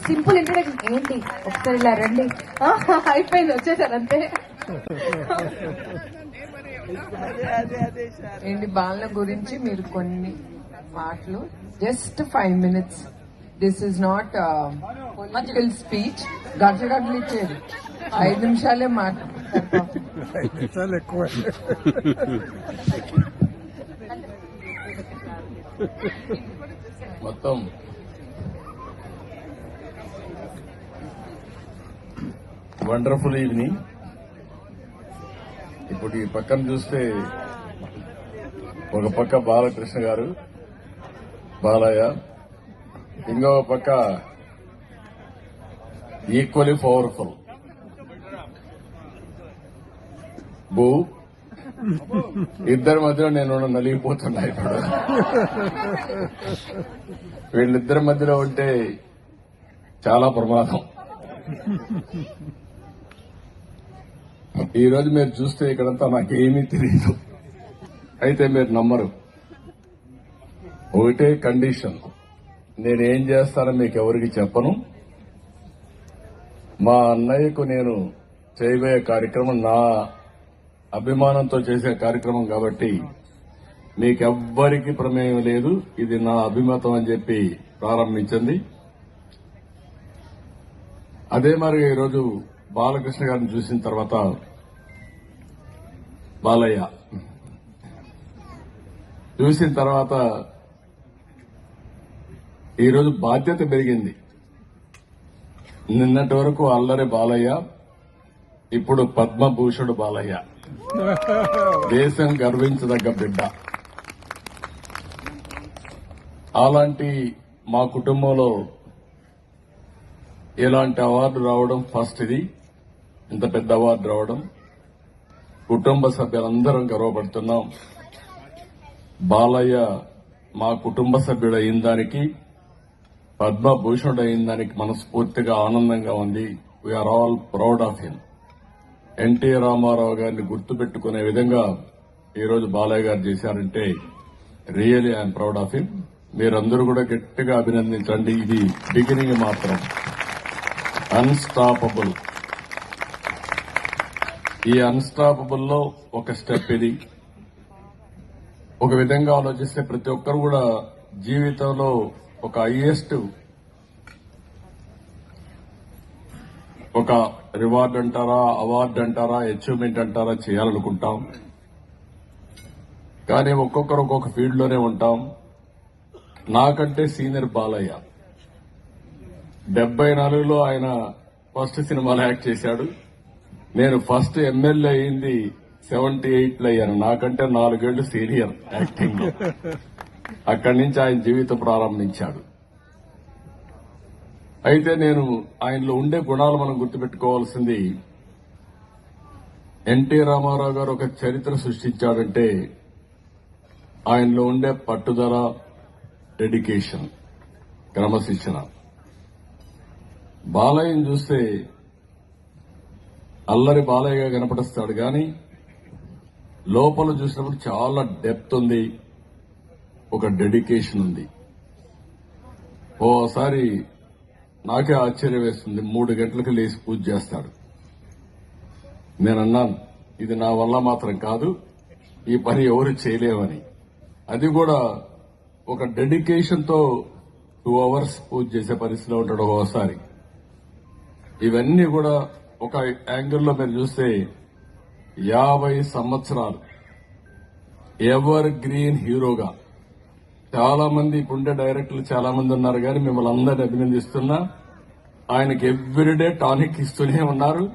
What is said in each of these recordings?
Simple introduction ఏంటి? ఒకసారి ఇలా రండి. ఆ, అయిపోయింది వచ్చేసారు అంతే. ఏంటి బాలల గురించి మీరు కొన్ని మాటలు just five minutes this is not political speech గంటలు ఇచ్చేది ఐదు నిమిషాలే మాట. ఎక్కువ. మొత్తం వండర్ఫుల్ ఈవినింగ్. ఇప్పుడు ఈ పక్కన చూస్తే ఒక పక్క బాలకృష్ణ గారు బాలయ్య ఇంకొక పక్క ఈక్వలీ పవర్ఫుల్. భూ ఇద్దరి మధ్యలో నేను నలిగిపోతున్నా ఇప్పుడు. వీళ్ళిద్దరి మధ్యలో ఉంటే చాలా ప్రమాదం. ఈ రోజు మీరు చూస్తే ఇక్కడంతా నాకేమీ తెలియదు అయితే మీరు నమ్మరు. ఒకటే కండిషన్. నేనేం చేస్తానో మీకు ఎవరికి చెప్పను. మా అన్నయ్యకు నేను చేయబోయే కార్యక్రమం నా అభిమానంతో చేసే కార్యక్రమం కాబట్టి మీకెవ్వరికి ప్రమేయం లేదు. ఇది నా అభిమతం అని చెప్పి ప్రారంభించింది. అదే మరి ఈరోజు బాలకృష్ణ గారిని చూసిన తర్వాత బాలయ్య చూసిన తర్వాత ఈరోజు బాధ్యత పెరిగింది. నిన్నటి వరకు అల్లరి బాలయ్య ఇప్పుడు పద్మభూషణుడు బాలయ్య. దేశం గర్వించదగ్గ బిడ్డ. అలాంటి మా కుటుంబంలో ఇలాంటి అవార్డు రావడం ఫస్ట్ ఇది. ఇంత పెద్ద అవార్డు రావడం కుటుంబ సభ్యులందరం గర్వపడుతున్నాం. బాలయ్య మా కుటుంబ సభ్యుడు అయిన దానికి పద్మభూషణుడు అయిన దానికి మనస్ఫూర్తిగా ఆనందంగా ఉంది. We are all proud of him NT Ramarao గారిని గుర్తుపెట్టుకునే విధంగా ఈరోజు బాలయ్య గారు చేశారంటే really I'm proud of him. మీరందరూ కూడా గట్టిగా అభినందించండి. ఇది బిగినింగ్ మాత్రం. అన్స్టాపబుల్. ఈ అన్స్టాపబుల్లో ఒక స్టెప్ ఇది. ఒక విధంగా ఆలోచిస్తే ప్రతి ఒక్కరు కూడా జీవితంలో ఒక హైయెస్ట్ ఒక రివార్డ్ అంటారా అవార్డు అంటారా అచీవ్మెంట్ అంటారా చేయాలనుకుంటాం. కానీ ఒక్కొక్కరు ఒక్కొక్క ఫీల్డ్లోనే ఉంటాం. నాకంటే సీనియర్ బాలయ్య. డెబ్బై నాలుగులో ఆయన ఫస్ట్ సినిమాలో యాక్ట్ చేశాడు. నేను ఫస్ట్ ఎమ్మెల్యే అయింది సెవెంటీ ఎయిట్లో అయ్యాను. నాకంటే నాలుగేళ్ళు సీనియర్ యాక్టింగ్లో. అక్కడి నుంచి ఆయన జీవితం ప్రారంభించాడు. అయితే నేను ఆయనలో ఉండే గుణాలు మనం గుర్తుపెట్టుకోవాల్సింది ఎన్టీ రామారావు గారు ఒక చరిత్ర సృష్టించాడంటే ఆయనలో ఉండే పట్టుదల డెడికేషన్ క్రమశిక్షణ. బాలయ్యను చూస్తే అల్లరి బాలయ్యగా కనపడిస్తాడు కానీ లోపల చూసినప్పుడు చాలా డెప్త్ ఉంది ఒక డెడికేషన్ ఉంది. ఓసారి నాకే ఆశ్చర్యం వేస్తుంది మూడు గంటలకు లేచి పూజ చేస్తాడు. నేను అన్నాను ఇది నా వల్ల మాత్రం కాదు ఈ పని ఎవరు చేయలేమని. అది కూడా ఒక డెడికేషన్తో టూ అవర్స్ పూజ చేసే పరిస్థితిలో ఉంటాడు ఒకసారి ఇవన్నీ కూడా ఒక యాంగిల్లో మీరు చూస్తే యాభై సంవత్సరాలు ఎవర్ గ్రీన్ హీరోగా చాలా మంది ఇప్పుడుండే డైరెక్టర్లు చాలా మంది ఉన్నారు కానీ మిమ్మల్ని అందరిని అభినందిస్తున్నా. ఆయనకి ఎవ్రీడే టానిక్ ఇస్తూనే ఉన్నారు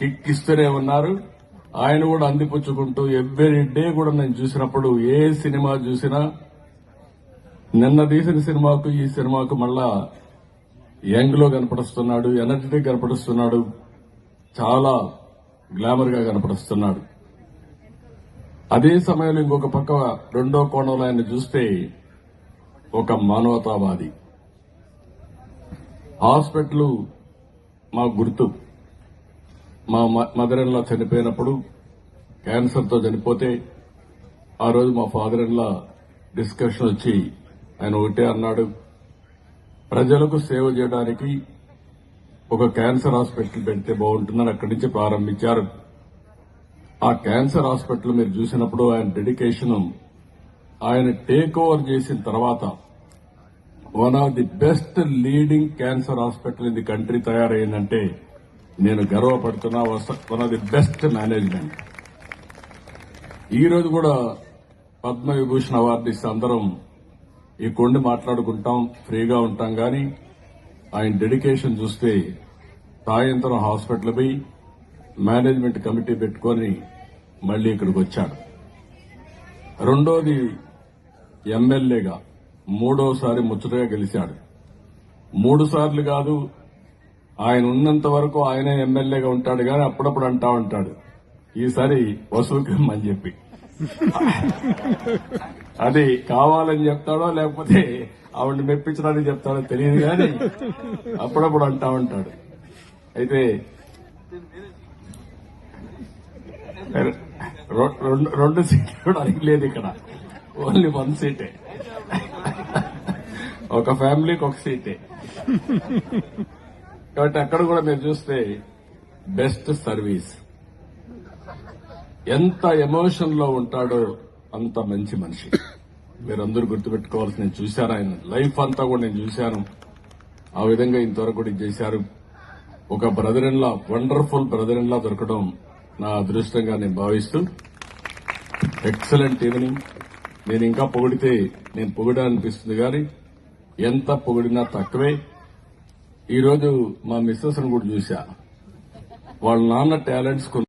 కిక్ ఇస్తూనే ఉన్నారు. ఆయన కూడా అందిపుచ్చుకుంటూ ఎవ్రీ డే కూడా నేను చూసినప్పుడు ఏ సినిమా చూసినా నిన్న తీసిన సినిమాకు ఈ సినిమాకు మళ్ళా యంగ్లో కనపడుస్తున్నాడు ఎనర్జెటిక్ కనపడుస్తున్నాడు. చాలా గ్లామర్గా కనపడుస్తున్నాడు అదే సమయంలో ఇంకొక పక్క రెండో కోణంలో ఆయన చూస్తే ఒక మానవతావాది. హాస్పిటల్ మా గుర్తు. మా మదర్ ఇన్లా చనిపోయినప్పుడు క్యాన్సర్తో చనిపోతే ఆ రోజు మా ఫాదర్ ఇన్లా డిస్కషన్ వచ్చి ఆయన ఒకటే అన్నాడు ప్రజలకు సేవ చేయడానికి ఒక క్యాన్సర్ హాస్పిటల్ పెడితే బాగుంటుందని అక్కడి నుంచి ప్రారంభించారు. ఆ క్యాన్సర్ హాస్పిటల్ మీరు చూసినప్పుడు ఆయన డెడికేషన్ ఆయన టేక్ ఓవర్ చేసిన తర్వాత one of the best leading cancer hospital in the country తయారైందంటే నేను గర్వపడుతున్నా one of the best management. ఈ రోజు కూడా పద్మ విభూషణ్ అవార్డు ఇస్తే అందరం ఈ కొండి మాట్లాడుకుంటాం ఫ్రీగా ఉంటాం కానీ ఆయన డెడికేషన్ చూస్తే సాయంత్రం హాస్పిటల్ పోయి మేనేజ్మెంట్ కమిటీ పెట్టుకొని మళ్ళీ ఇక్కడికి వచ్చాడు. రెండోది ఎమ్మెల్యేగా మూడోసారి ముచ్చటగా గెలిచాడు. మూడు సార్లు కాదు ఆయన ఉన్నంత వరకు ఆయనే ఎమ్మెల్యేగా ఉంటాడు కానీ అప్పుడప్పుడు అంటా ఉంటాడు. ఈసారి వసూలుకమ్మని చెప్పి. అది కావాలని చెప్తాడో లేకపోతే ఆవిడ మెప్పించడానికి చెప్తాడో తెలియదు కానీ అప్పుడప్పుడు అంటా ఉంటాడు. అయితే రెండు సీట్లు కూడా అడిగి లేదు ఇక్కడ. ఓన్లీ వన్ సీటే. ఒక ఫ్యామిలీకి ఒక సీటే. కాబట్టి అక్కడ కూడా మీరు చూస్తే బెస్ట్ సర్వీస్. ఎంత ఎమోషన్లో ఉంటాడో అంత మంచి మనిషి. మీరందరూ గుర్తుపెట్టుకోవాల్సి నేను చూశాను ఆయన లైఫ్ అంతా కూడా నేను చూశాను. ఆ విధంగా ఇంతవరకు కూడా చేశారు. ఒక brother in law wonderful brother in law దొరకడం నా అదృష్టంగా నేను భావిస్తూ ఎక్సలెంట్ ఈవినింగ్ నేను ఇంకా పొగిడితే నేను పొగిడా అనిపిస్తుంది కానీ ఎంత పొగిడినా తక్కువే. ఈరోజు మా మిస్సెస్ను కూడా చూశా. వాళ్ళ నాన్న టాలెంట్స్